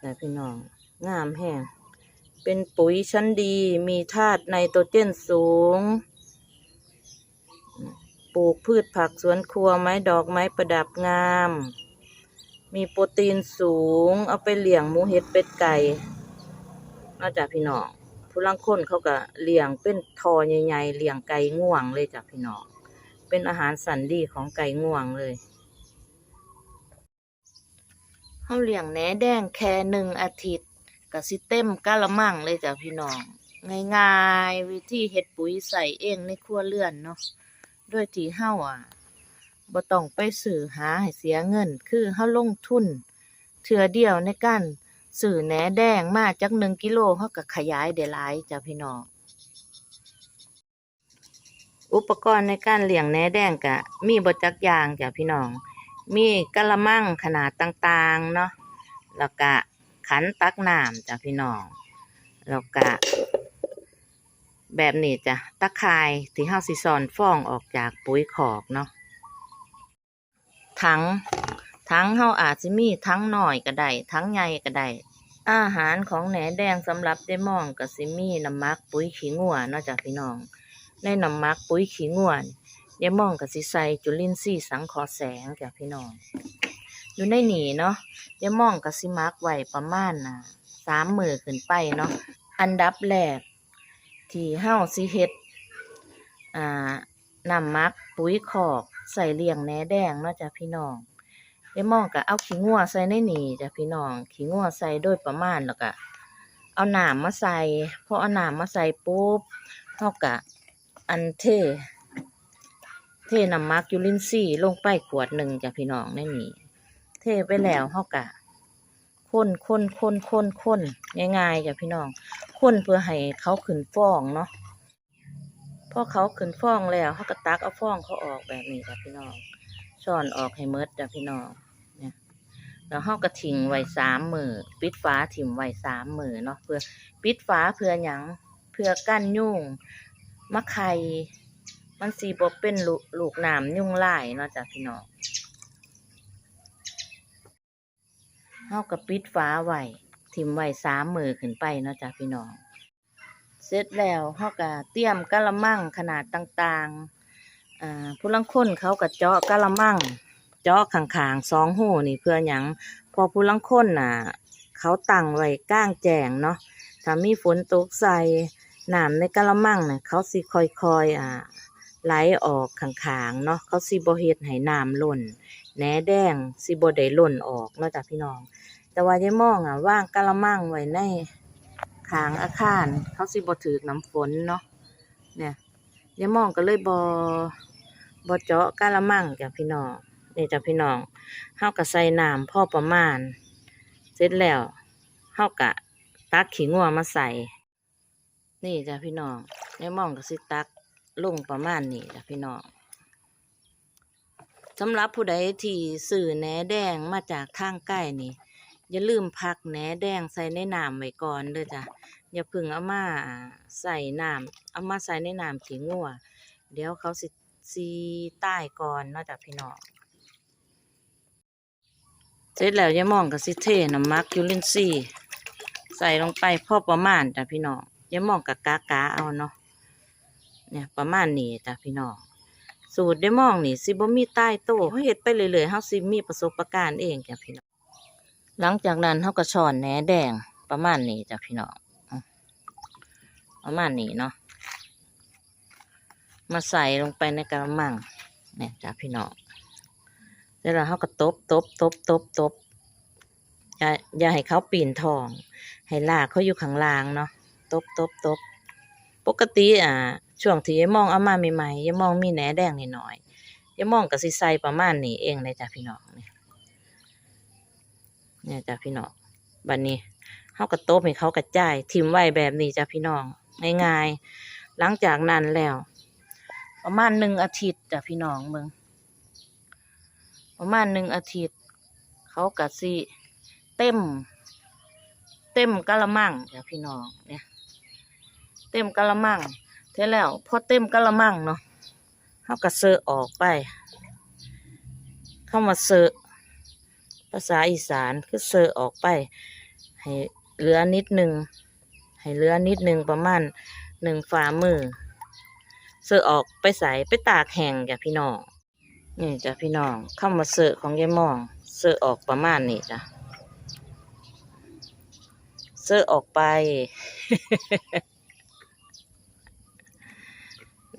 แต่พี่น้อง งามแห้ง เป็นปุ๋ยชั้นดี มีธาตุไนโตรเจนสูง ปลูกพืชผักสวนครัวไม้ดอกไม้ประดับงาม มีโปรตีนสูง เอาไปเลี้ยงหมูเห็ดเป็ดไก่นอกจากพี่น้องผู้ลังคนเขาก็เลี้ยงเป็นทอใหญ่ๆเลี้ยงไก่ง่วงเลยจ้ะพี่น้อง เป็นอาหารสันดีของไก่ง่วงเลย เขาเลี้ยงแหนแดงแค่หนึ่งอาทิตย์ก็สิเต็มกะละมังเลยจ้ะพี่น้อง ง่ายๆ วิธีเฮ็ดปุ๋ยใส่เองในครัวเรือนเนาะโดยที่เฮาอะบ่ต้องไปซื้อหาให้เสียเงิน คือเฮาลงทุนเทื่อเดียวในการซื้อแหนแดงมาจักหนึ่งกิโลเฮาก็ขยายได้หลายจ้ะพี่น้อง อุปกรณ์ในการเลี้ยงแหนแดงก็มีบ่จักอย่างจ้ะพี่น้อง มีกะละมังขนาดต่างๆเนาะแล้วก็ขันตักน้ำจ้ะพี่น้องแล้วก็แบบนี้จ้ะตะไคร่ายที่เฮาสิสอนฟองออกจากปุ๋ยขอกเนาะถังถังเฮาอาจสิมีถังหน้อยก็ได้ถังใหญ่ก็ได้อาหารของแหนแดงสำหรับได้มองก็สิมีน้ำมักปุ๋ยขี้งัวเนาะจ้ะพี่น้องในน้ำมักปุ๋ยขี้งัวน ยายมองก็สิใสจุลินทรีย์สังเคราะห์แสงจ้ะพี่น้อง อยู่ในหนีเนาะยายมองก็สิมักไว้ประมาณน่ะสามมือขึ้นไปเนาะ อันดับแรก ที่เฮาสิเฮ็ด อ่าน้ำหมักปุ๋ยคอกใส่เลี้ยงแหนแดงเนาะจ้ะพี่น้องยายมองก็เอาขี้งัวใส่ในหนีจ้ะพี่น้อง ขี้งัวใส่โดยประมาณแล้วก็เอาหน้ำมาใส่พอเอาน้ำมาใส่ปุ๊บเฮาก็อันเท เทน้ำมักยูรินซีย์ลงไปขวดหนึ่งจ้ะพี่น้องในนี่เทไปแล้วเฮากะคนคนคนคนคนง่ายๆจ้ะพี่น้องคนเพื่อให้เขาขึ้นฟองเนาะพอเขาขึ้นฟองแล้วเขาก็ตักเอาฟองเขาออกแบบนี้จ้ะพี่น้องช้อนออกให้หมดจ้ะพี่น้องเนี่ยแล้วเขาก็ทิ้งไว้สามมือปิดฝาถิ่มไว้สามมือเนาะเพื่อปิดฝาเพื่อหยังเพื่อกั้นยุ่งมะไข่ มันสีบ่เป็นลูลูกน้ำยุ่งไล่เนาะจ้ะพี่น้องเฮาก็ปิดฝาไว้ทิมไว้สามมือขึ้นไปเนาะจ้ะพี่น้อง เสร็จแล้วเฮาก็เตรียมกะละมังขนาดต่างๆอ่าผู้ลังคนเขาก็เจาะกะละมังเจาะข้างๆสองหูนี่เพื่อหยังพอผู้ลังคนน่ะ เขาตั้งไว้ก้างแจงเนาะถ้ามีฝนตกใส่น้ำในกะละมังน่ะเขาสิค่อยๆอ่า ไหลออกข้างๆเนาะเขาสิบ่เฮ็ดให้น้ำล้นแหนแดงสิบ่ได้ล้นออกเนาะจ้ะพี่น้อง แต่ว่ายายมองอะว่างกะละมังไว้ในข้างอาคารเขาสิบ่ถือน้ำฝนเนาะเนี่ยยายมองก็เลยบ่บ่เจาะกะละมังจ้ะพี่น้องนี่จ้ะพี่น้องเฮาก็ใส่น้ำพอประมาณ เสร็จแล้วเฮาก็ตักขี้งัวมาใส่ นี่จ้ะพี่น้องยายมองก็สิตัก ลงประมาณนี้จ้ะพี่น้องสำหรับผู้ใดที่ซื้อแหนแดงมาจากทางใกล้นี่ อย่าลืมพักแหนแดงใส่ในน้ำไว้ก่อนเด้อจ้ะอย่าเพึ่งเอามาใส่น้ำเอามาใส่ในน้ำขี้งัวเดี๋ยวเขาสิซีใต้ก่อนนาะจ้ะพี่น้องเสร็จแล้วย่ามองก็สิเทน้ำมักยูรินซีใส่ลงไปพอประมาณจ้ะพี่น้องย่ามองกับกากาเอาเนาะ เนี่ยประมาณนี้จ้ะพี่น้องสูตรได้มองนี่สิบ่มีใต้โต้เขาเฮ็ดไปเรื่อยๆเฮาสิมีประสบการณ์เองจ้ะพี่น้องหลังจากนั้นเฮาก็ช้อนแหนแดงประมาณนี้จ้ะพี่น้องประมาณนี้เนาะมาใส่ลงไปในกระมังเนี่ยจ้ะพี่น้องแล้วเราเฮาก็ตบตบตบตบตบอย่าอย่าให้เขาปีนทอง ให้ลากเขาอยู่ข้างล่างเนาะตบตบตบปกติอ่า ช่วงที่ยายมองเอามาใหม่ๆยายมองมีแหนแดงนิดหน่อยยายมองก็สิใส่ประมาณนี้เองเลยจ้ะพี่น้องเนี่ยเนี่ยจ้ะพี่น้องบัดนี้เฮาก็ตบให้เขากระจายทิมไว้แบบนี้จ้ะพี่น้องง่ายๆหลังจากนั้นแล้ว ประมาณหนึ่งอาทิตย์จ้ะพี่น้องเบิ่งประมาณหนึ่งอาทิตย์ เขาก็สิเต็ม เต็มกะละมังจ้ะพี่น้องเนี่ย เต็มกะละมัง เท่แล้วพอเต็มกะละมังเนาะเขาก็เซอออกไป เข้ามาเซอภาษาอีสานคือเซอออกไป ให้เหลือนิดหนึ่งให้เหลือนิดหนึ่งประมาณหนึ่งฝ่ามือเสือออกไปใส่ไปตากแห้งจ้ะพี่น้องนี่จ้ะพี่น้องเข้ามาเสือของยายมองเสือออกประมาณนี้จ้ะเสือออกไป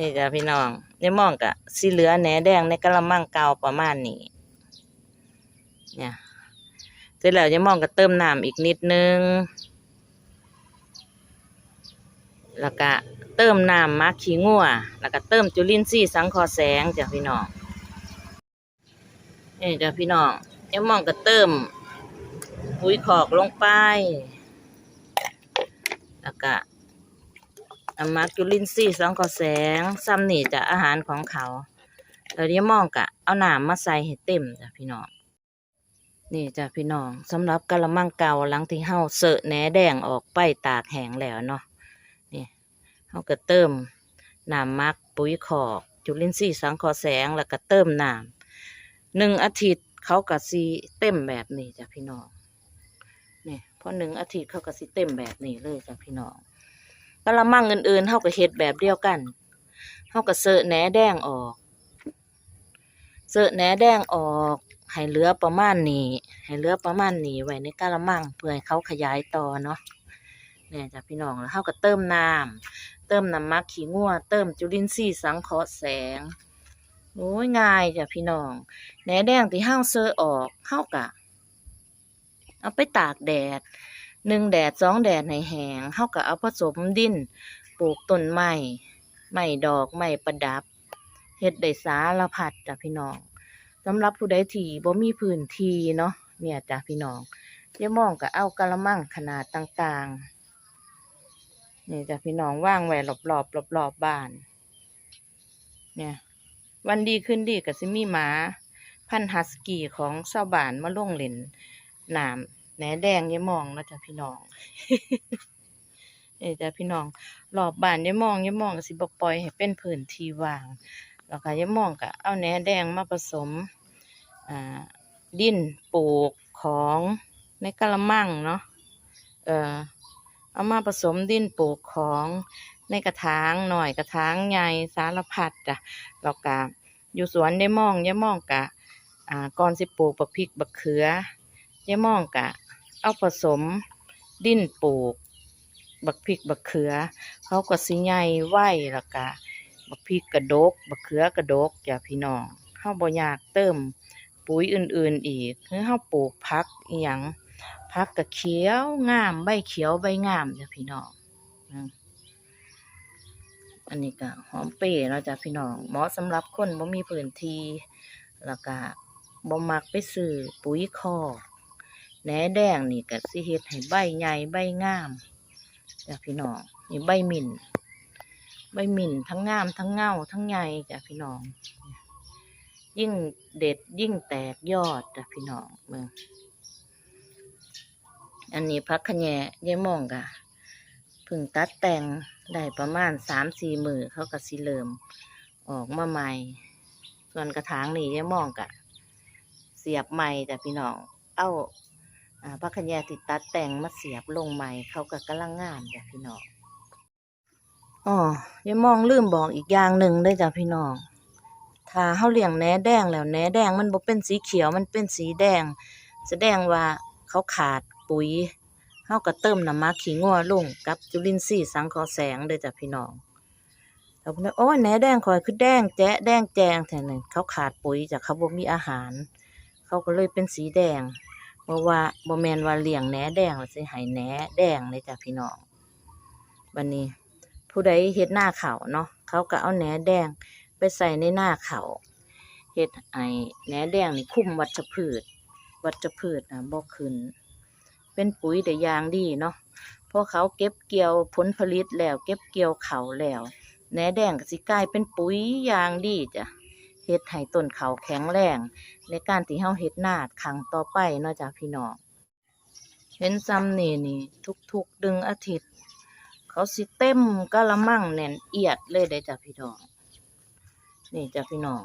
นี่จ้ะพี่น้องยายมองกะสีเหลือแหนแดงในกระมังเกาประมาณนี้เนี่ยเสร็จแล้วยายมองก็เติมน้ำอีกนิดนึง แล้วก็เติมน้ำมักขี้งัวแล้วก็เติมจุลินทรีย์สังคราะห์แสงจ้ะพี่น้องนี่จ้ะพี่น้องยายมองก็เติมปุ๋ยขอกลงไปแล้วก็ มักจุลินทรีย์สังเคราะห์แสงซ้ำนี่จะอาหารของเขาแล้วยายมองก็เอาหน้ำมาใส่ให้เต็มจ้ะพี่น้อง นี่จ้ะพี่น้องสำหรับกะละมังเก่าหลังที่เฮาเสอะแหนแดงออกไปตากแห้งแล้วเนาะนี่เฮาก็เติมหน้ำมักปุ๋ยขอกจุลินทรีย์สังเคราะห์แสงแล้วก็เติมหน้ำหนึ่งอาทิตย์เขาก็สิเต็มแบบนี้จ้ะพี่น้องนี่พอหนึ่งอาทิตย์เขาก็สิเต็มแบบนี้เลยจ้ะพี่น้อง กะละมังอื่นๆเฮาก็เฮ็ดแบบเดียวกันเฮาก็เสอะแหนแดงออก เสอะแหนแดงออกให้เหลือประมาณนี้ ให้เหลือประมาณนี้ไว้ในกะละมังเพื่อให้เขาขยายต่อเนาะเนี่ยจ้ะพี่น้องแล้วเขาก็เติมน้ำเติมน้ำมักขี้งัวเติมจุลินทรีย์สังเคราะห์แสงโอ้ยง่ายจ้ะพี่น้องแหนแดงที่ห้าเซอออกเฮากะ เอาไปตากแดด หนึ่งแดดสองแดดให้แหงเฮาก็เอาผสมดินปลูกต้นไม้ไม้ดอกไม้ประดับเฮ็ดได้สารพัดจ้ะพี่น้องสำหรับผู้ใดที่บ่มีพื้นที่เนาะเนี่ยจ้ะพี่น้องอย่มองก็เอากะละมังขนาดต่างๆนี่จ้ะพี่น้องว่างไว้รอบๆรอบๆบบ้าน เนี่ย วันดีขึ้นดีก็สิมีหมา พันฮัสกี้ของชาวบ้านมาลงเล่นน้ำ แหนแดงอย่ามองเนาะจ้ะพี่น้องนี่จ้ะพี่น้องรอบบานอย่ามองอย่ามองสิบ่ปล่อยให้เป็นพื้นทีว่างแล้วก็ยายมองก็เอาแหนแดงมาผสมอ่าดินปลูกของในกะละมังเนาะเออเอามาผสมดินปลูกของในกระถางหน่อยกระถางใหญ่สารพัดจ้ะแล้วก็อยู่สวนยายมองยายมองกะอ่าก่อนสิปลูกบักพริกบักเขือ ยายมองกะ เอาผสมดินปลูก บักพริกบักเขือ เขาก็สิใหญ่ไว้แล้วก็บักพริกกระดก บักเขือกระดกจ้ะพี่น้องเฮาบ่อยากเติมปุ๋ยอื่นๆอีกคือเฮาปลูกผักอีหยังผักกะเขียวงามใบเขียวใบงามจ้ะพี่น้องอันนี้ก็หอมเปรย์เนาจ้ะพี่น้องเหมาะสำหรับคนบ่มีพื้นที่แล้วก็บ่มักไปซื้อปุ๋ยคอก แหนแดงนี่ก็สิเฮ็ดให้ใบใหญ่ใบงามจ้ะพี่น้องนี่ใบหมิ่น ใบหมิ่นทั้งงามทั้งเงาทั้งใหญ่จ้ะพี่น้อง ยิ่งเด็ดยิ่งแตกยอดจ้ะพี่น้องเมืองอันนี้พักขะแยะยายมองกะพึ่งตัดแต่งได้ประมาณสามสี่มือเขาก็สิเริ่มออกมาใหม่ ส่วนกระถางนี่ยายมองกะเสียบใหม่จ้ะพี่น้อง เอา อ่าพักขะแยะติดตัดแต่งมาเสียบลงใหม่เขาก็กำลังงามจ้ะพี่น้องอ๋อยายมองลืมบอกอีกอย่างหนึ่งได้จ้ะพี่น้องถ้าเฮาเลี้ยงแหนแดงแล้วแหนแดงมันบ่เป็นสีเขียวมันเป็นสีแดง แสดงว่าเขาขาดปุ๋ยเฮาก็เติมน้ำมักขี้งัวลงกับจุลินทรีย์สังเคราะห์แสงเด้อจ้ะพี่น้องแล้วก็เลยโอ้ยแหนแดงข่อยคือแดงแจ๊ะแดงแจงแท้นั่นเขาขาดปุ๋ยจากเขาบ่มีอาหาร เขาก็เลยเป็นสีแดง เพราะว่าบ่แมนว่าเลี้ยงแหนแดงแล้วสิให้แหนแดงเลยจ้ะพี่น้องบัดนี้ ผู้ใดเฮ็ดหน้าเขาเนาะเขาก็เอาแหนแดงไปใส่ในหน้าเขาเฮ็ดไอ้แหนแดงนี่คุ้มวัชพืช วัชพืชนะบ่ขึ้น เป็นปุ๋ยได้อย่างดีเนาะพอเขาเก็บเกี่ยวผลผลิตแล้ว เก็บเกี่ยวเขาแล้วแหนแดงก็สิกลายเป็นปุ๋ยยางดีจ้ะ เฮ็ดให้ต้นเขาแข็งแรงในการที่เฮาเฮ็ดนาดครั้งต่อไปเนาะจ้ะพี่น้องเห็นซ้ำนี่นี่ ทุกๆดึงอาทิตย์ เขาสิเต็มกะละมังแน่นเอียดเลยได้จ้ะพี่น้อง นี่จ้ะพี่น้อง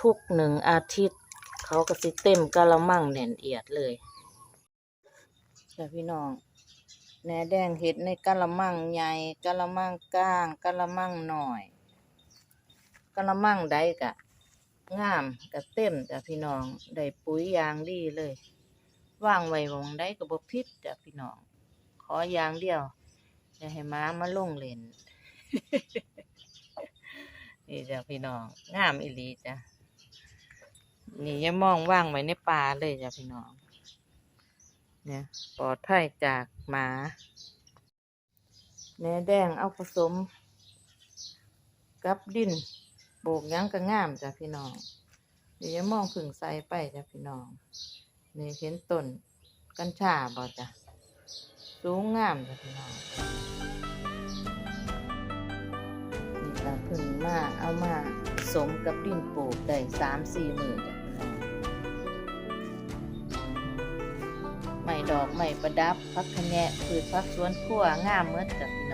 ทุกๆหนึ่งอาทิตย์ เขาก็สิเต็มกะละมังแน่นเอียดเลยจ้ะพี่น้องแหนแดงเห็ดในกะละมังใหญ่กะละมังก้างกะละมังหน้อย กะละมังใดกะงามกะเต็มจ้ะพี่น้องได้ปุ๋ยยางดีเลยว่างไว้หมองใดก็บ่ผิดจ้ะพี่น้อง ขออย่างเดียวอย่าให้ม้ามาลงเล่นนี่จ้ะพี่น้องงามอีหลีจ้ะนี่ย่ามองว่างไว้ในป่าเลยจ้ะพี่น้อง เนี่ยปลอดภัยจากหมาแหนแดงเอาผสม กับดิน โบกยังก็งามจ้ะพี่น้องเดี๋ยวมองผึ่งใส่ไปจ้ะพี่น้อง นี่เห็นต้นกัญชาบ่จ้ะสูงงามจ้ะพี่น้องนี่ก็เพึ่งมาเอามาสมกับดินปลูกได้สามสี่หมื่นจ้ะพี่น้องไม่ดอกไม่ประดับพักคะแยะพืชพักสวนครัวงามเมื่อจ้ะพี่